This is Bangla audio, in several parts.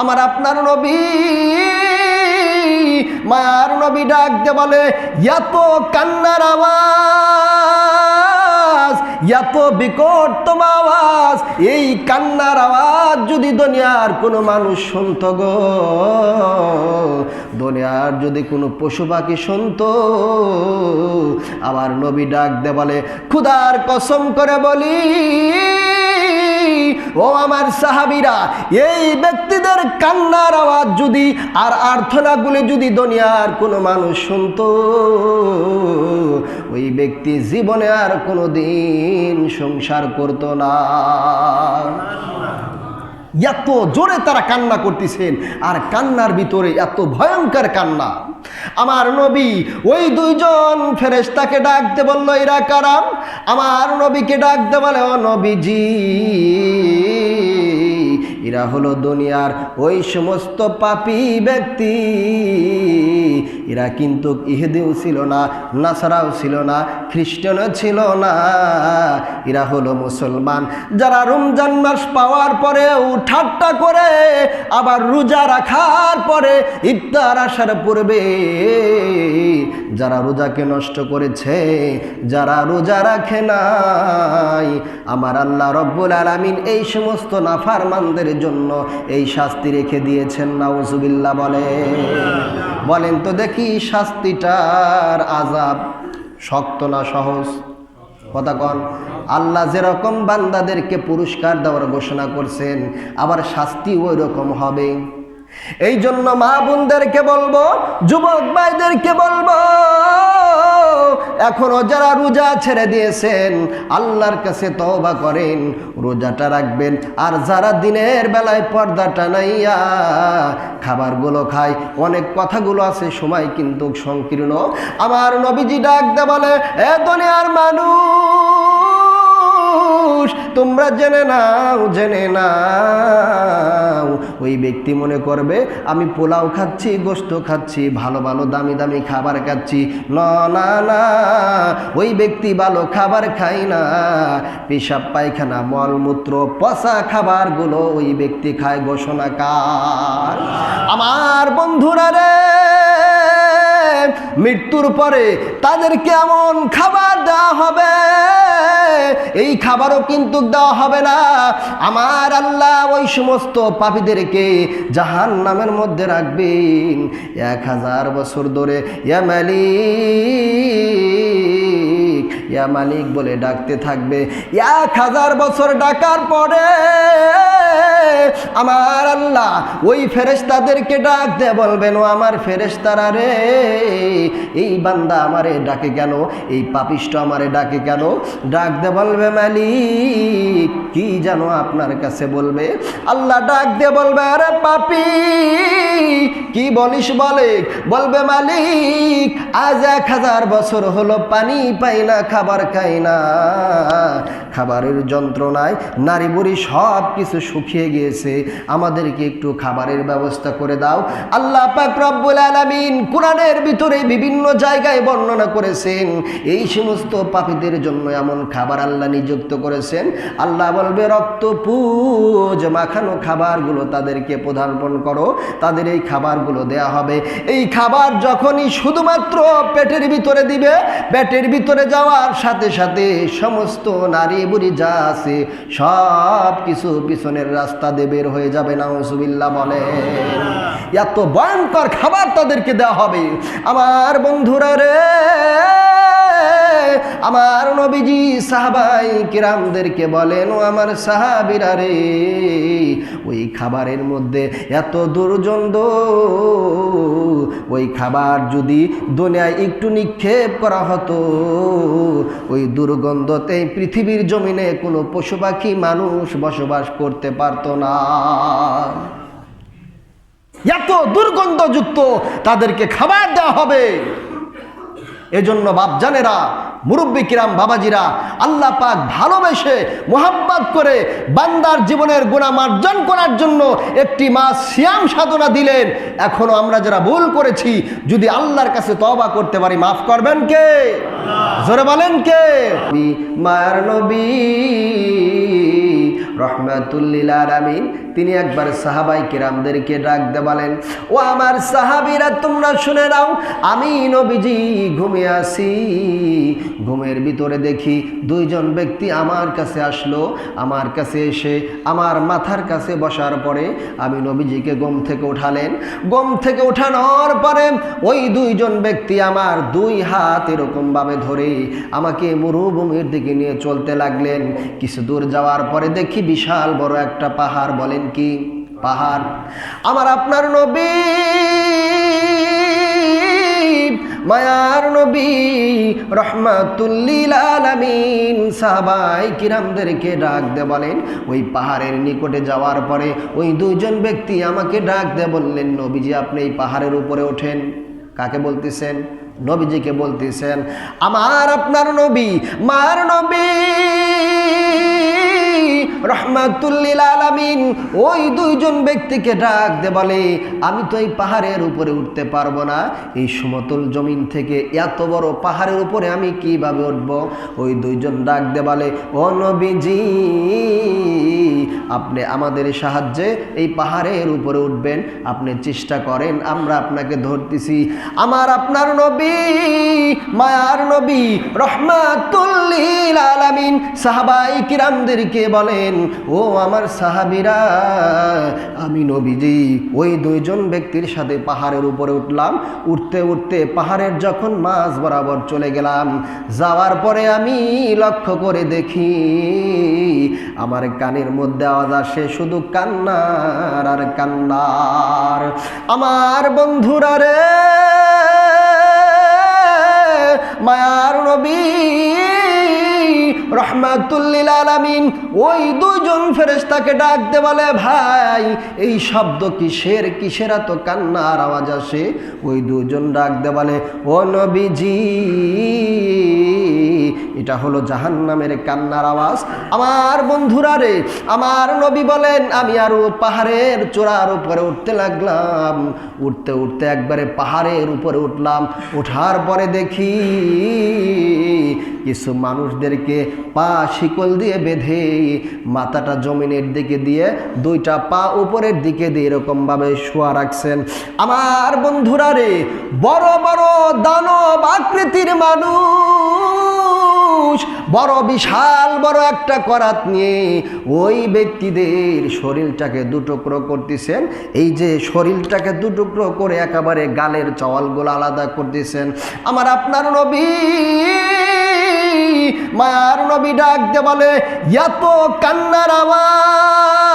আমার আপনার নবী, মায়ার নবী ডাক দে বলে, এত কান্নার আওয়াজ, এত বিকটতম আওয়াজ, এই কান্নার আওয়াজ যদি দুনিয়ার কোনো মানুষ শুনত গো, দুনিয়ার যদি কোনো পশু পাখি শুনত আবার নবী ডাক দে বলে, খুদার কসম করে বলি ও আমার সাহাবিরা, এই ব্যক্তিদের কান্নার আওয়াজ যদি আর আর্থনাগুলি যদি দুনিয়ার কোনো মানুষ শুনত, ওই ব্যক্তি জীবনে আর কোনো দিন সংসার করতো না। এত জোরে তারা কান্না করতেছেন, আর কান্নার ভিতরে এত ভয়ঙ্কর কান্না। আমার নবী ওই দুইজন ফেরেশতাকে ডাকতে বলল, এরা কারাম আমার নবীকে ডাকতে বলে, ও নবীজি এরা হলো দুনিয়ার ওই সমস্ত পাপী ব্যক্তি। এরা কিন্তু ইহুদিও ছিল না, নাসারাও ছিল না, খ্রিস্টানও ছিল না। এরা হলো মুসলমান, যারা রমজান মাস পাওয়ার পরেও ঠাট্টা করে, আবার রোজা রাখার পরে ইফতার আসার পূর্বে যারা রোজাকে নষ্ট করেছে, যারা রোজা রাখে নাই, আমার আল্লাহ রব্বুল আলামিন এই সমস্ত নাফারমানদের জন্য এই শাস্তি রেখে দিয়েছেন নাউজুবিল্লা বলে। বলেন তো দেখি শাস্তিটার আজাব শক্ত না সহজ? কথা কন, আল্লাহ যেরকম বান্দাদেরকে পুরস্কার দেওয়ার ঘোষণা করছেন, আবার শাস্তি ওই রকম হবে। এই জন্য মা বোনদেরকে বলব, যুবক ভাইদেরকে বলব, এখনও যারা রোজা ছেড়ে দিয়েছেন, আল্লাহর কাছে তওবা করেন, রোজাটা রাখবেন। আর যারা দিনের বেলায় পর্দাটা নাইয়া খাবারগুলো খায়, অনেক কথাগুলো আছে, সময় কিন্তু সংকীর্ণ। আমার নবীজি ডাক দে বলে, এ দুনিয়ার মানুষ, তোমরা জেনে নাও জেনে নাও। ওই ব্যক্তি মনে করবে, আমি পোলাও খাচ্ছি, গোস্ত খাচ্ছি, ভালো ভালো দামি দামি খাবার খাচ্ছি। না না না, ওই ব্যক্তি ভালো খাবার খাই না। পেশাব পায়খানা, মলমূত্র, পচা খাবারগুলো ওই ব্যক্তি খায় ঘোষণা কার আমার বন্ধুরা রে মৃত্যুর পরে তাদেরকে এমন খাবার দেওয়া হবে। এই খাবারও কিন্তু দেওয়া হবে না। আমার আল্লাহ ওই সমস্ত পাপীদেরকে জাহান নামের মধ্যে রাখবেন। এক হাজার বছর ধরে ইয়া মালিক ইয়া মালিক বলে ডাকতে থাকবে। এক হাজার বছর ডাকার পরে আমার আল্লাহ ওই ফেরেশতাদেরকে ডাক দে, বলবেন, ও আমার ফেরেশতারা রে, এই বান্দা আমারে ডাকে কেন? এই পাপিষ্ট আমারে ডাকে কেন? ডাক দে, বলবে, মালিক, কি জানো আপনার কাছে বলবে? আল্লাহ ডাক দে, বলবে, আরে পাপি, কি বলিস বলে? বলবে, মালিক, আজ এক হাজার বছর হলো, পানি পাই না, খাবার খাই না। খাবারের যন্ত্রণায় নারী বুড়ি সব কিছু শুকিয়ে গিয়েছে। আমাদেরকে একটু খাবারের ব্যবস্থা করে দাও। আল্লাহ পাক রব্বুল আলামিন কোরআনের ভিতরে বিভিন্ন জায়গায় বর্ণনা করেছেন, এই সমস্ত পাপীদের জন্য এমন খাবার আল্লাহ নিযুক্ত করেছেন। আল্লাহ বলবে, রক্ত, পুজ, মাখানো খাবারগুলো তাদেরকে প্রদানপণ করো, তাদের এই খাবারগুলো দেয়া হবে। এই খাবার যখনই শুধুমাত্র পেটের ভিতরে দিবে, পেটের ভিতরে যাওয়ার সাথে সাথে সমস্ত নারী বুড়ি যা আছে, সব কিছু পিছনের রাস্তা দিয়ে বের হয়ে যাবে না ওসুবিল্লা বলে এত ভয়ঙ্কর খাবার তাদেরকে দেওয়া হবে। আমার বন্ধুরা রে আমার নবীজি সাহাবাই কিরামদেরকে বলেন, ও আমার সাহাবিরা রে, ওই খাবারের মধ্যে এত দুর্গন্ধ। ওই খাবার যদি দুনিয়ায় একটু নিক্ষেপ করা হতো, ওই দুর্গন্ধতে পৃথিবীর জমিনে কোনো পশু পাখি মানুষ বসবাস করতে পারতো না। এত দুর্গন্ধযুক্ত তাদেরকে খাবার দেওয়া হবে। এজন্য বাপজানেরা মুরব্বী কিরাম বাবাজিরা আল্লাহ পাক ভালোবেসে মোহাব্বত করে বান্দার জীবনের গুণামার্জন করার জন্য একটি মা সিয়াম সাধনা দিলেন। এখনও আমরা যারা ভুল করেছি যদি আল্লাহর কাছে তবা করতে পারি মাফ করবেন কে? জোরে বলেন কে? মায়ার নবী রহমাতুল্লিল আলামিন তিনি একবার সাহাবাই কিরামদেরকে ডাক দে বলেন, ও আমার সাহাবিরা, তোমরা শুনে নাও, আমি নবীজি ঘুমে আসি। ঘুমের ভিতরে দেখি দুইজন ব্যক্তি আমার কাছে আসলো, আমার কাছে এসে আমার মাথার কাছে বসার পরে আমি নবীজিকে গম থেকে উঠালেন। গম থেকে উঠানোর পরে ওই দুইজন ব্যক্তি আমার দুই হাত এরকমভাবে ধরে আমাকে মরুভূমির দিকে নিয়ে চলতে লাগলেন। কিছু দূর যাওয়ার পরে দেখি বিশাল বড় একটা পাহাড় বলেন কি? পাহাড়। আমার আপনার নবী, মায়ার নবী, রহমাতুল্লিল আলামিন। সাহাবাই কিরামদেরকে ডাক দে বলেন, ওই পাহাড়ের নিকটে যাওয়ার পরে ওই দুইজন ব্যক্তি আমাকে ডাক দে বললেন, নবীজি আপনি এই পাহাড়ের উপরে ওঠেন। কাকে বলতেছেন? নবীজিকে বলতেছেন, আমার আপনার নবী, মার নবী রহমাতুল্লিল আলামিন, ওই দুইজন ব্যক্তিকে ডাক দে বলে, আমি তো এই পাহাড়ের উপরে উঠতে পারব না। এই সমতল জমিন থেকে এত বড় পাহাড়ের উপরে আমি কীভাবে উঠব? ওই দুইজন ডাক দে বলে, ও আপনি আমাদের সাহায্যে এই পাহাড়ের উপরে উঠবেন। আপনি চেষ্টা করেন, আমরা আপনাকে ধরতেছি। আমার আপনার নবী, মায়ার নবী, রহমাতুল্লিল আলামিন, সাহাবাই কিরামদেরকে বলেন, ও আমার সাহাবিরা, আমি নবীজি, ওই দুইজন ব্যক্তির সাথে পাহাড়ের উপরে উঠলাম। উঠতে উঠতে পাহাড়ের যখন মাঝ বরাবর চলে গেলাম, যাওয়ার পরে আমি লক্ষ্য করে দেখি, আমার কানের মধ্যে আওয়াজ আসে শুধু কান্নার আর কান্নার। আমার বন্ধুরা রে, মায়ার নবী রহমাতুল্লিল আলামিন, ওই দুজন ফেরেশতাকে ডাক দে বলে, ভাই, এই শব্দ কিসের? কিসের এত কান্নার আওয়াজ আসে? ওই দুজন ডাক দে বলে, ও নবীজি এটা হলো জাহান্নামের কান্নার আওয়াজ। আমার বন্ধুরা রে, আমার নবী বলেন, আমি আরও পাহাড়ের চূড়ার উপরে উঠতে লাগলাম। উঠতে উঠতে একবারে পাহাড়ের উপরে উঠলাম। ওঠার পরে দেখি কিছু মানুষদেরকে পা শিকল দিয়ে বেঁধে মাথাটা জমিনের দিকে দিয়ে দুইটা পা উপরের দিকে দিয়ে এরকমভাবে শোয়া রাখছেন। আমার বন্ধুরা রে, বড় বড় দানব আকৃতির মানুষ বড় বিশাল বড় একটা করাত নিয়ে ওই ব্যক্তিদের শরীরটাকে দুটুকরো করতেছেন। এই যে শরীরটাকে দুটুকরো করে একেবারে গালের চওয়ালগুলো আলাদা করতেছেন। আমার আপনার নবী, মায়ার নবী ডাক দে বলে, এত কান্নার আওয়াজ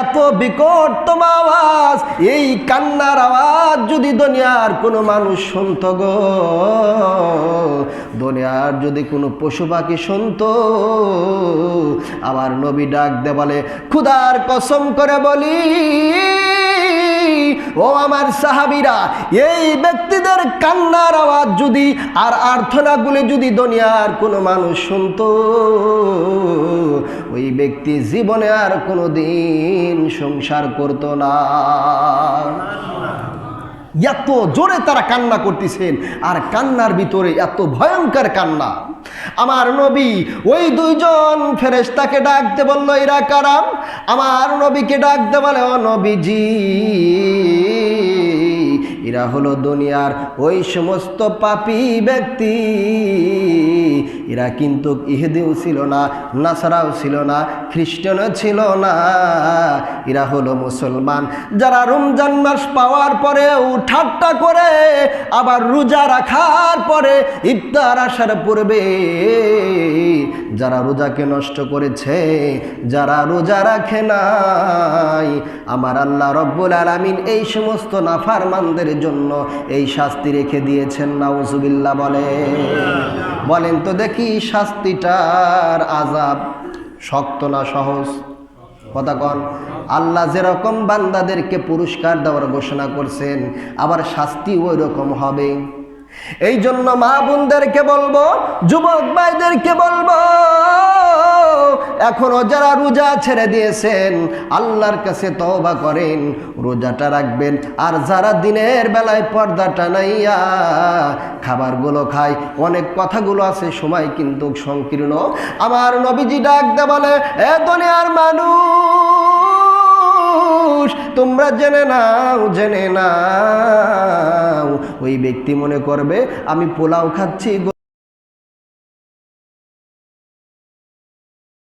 এত বিকটতম আওয়াজ, এই কান্নার আওয়াজ যদি দুনিয়ার কোনো মানুষ শুনত গো। দুনিয়ার যদি কোনো পশু পাখি শুনত, আবার নবী ডাক দে বলে, খুদার কসম করে বলি ও আমার সাহাবিরা, এই ব্যক্তিদের কান্নার আওয়াজ যদি আর আর্থনাগুলি যদি দুনিয়ার কোনো মানুষ শুনত, ওই ব্যক্তি জীবনে আর কোনো দিন সংসার করতো না। এত জোরে তারা কান্না করতেছেন। আর কান্নার ভিতরে এত ভয়ঙ্কর কান্না। আমার নবী ওই দুইজন ফেরেস্তাকে ডাকতে বলল, এরা কারাম আমার নবীকে ডাকতে বলে, ও নবীজি, এরা হলো দুনিয়ার ওই সমস্ত পাপি ব্যক্তি। এরা কিন্তু ইহুদিও ছিল না, নাসারাও ছিল না, খ্রিস্টানও ছিল না। এরা হলো মুসলমান। যারা রমজান মাস পাওয়ার পরেও ঠাট্টা করে, আবার রোজা রাখার পরে ইফতার আসার পূর্বে যারা রোজাকে নষ্ট করেছে, যারা রোজা রাখে নাই, আমার আল্লাহ রব্বুল আলামিন এই সমস্ত নাফারমানদের জন্য এই শাস্তি রেখে দিয়েছেন। নাউজুবিল্লাহ বলে বলেন তো দেখি শাস্তিটার আজাব। শক্ত না সহজ। কথা কন, আল্লাহ যেরকম বান্দাদেরকে পুরস্কার দেওয়ার ঘোষণা করছেন, আবার শাস্তি ওই রকম হবে। এই জন্য মা বোনদেরকে বলব, যুবক ভাইদেরকে বলব এখনও যারা রোজা ছেড়ে দিয়েছেন, আল্লাহর কাছে তওবা করেন, রোজাটা রাখবেন। আর যারা দিনের বেলায় পর্দাটা নাইয়া খাবারগুলো খায়, অনেক কথাগুলো আছে, সময় কিন্তু সংকীর্ণ। আমার নবীজি ডাক দে বলে, এ দুনিয়ার মানুষ, তোমরা জেনে নাও জেনে নাও। ওই ব্যক্তি মনে করবে, আমি পোলাও খাচ্ছি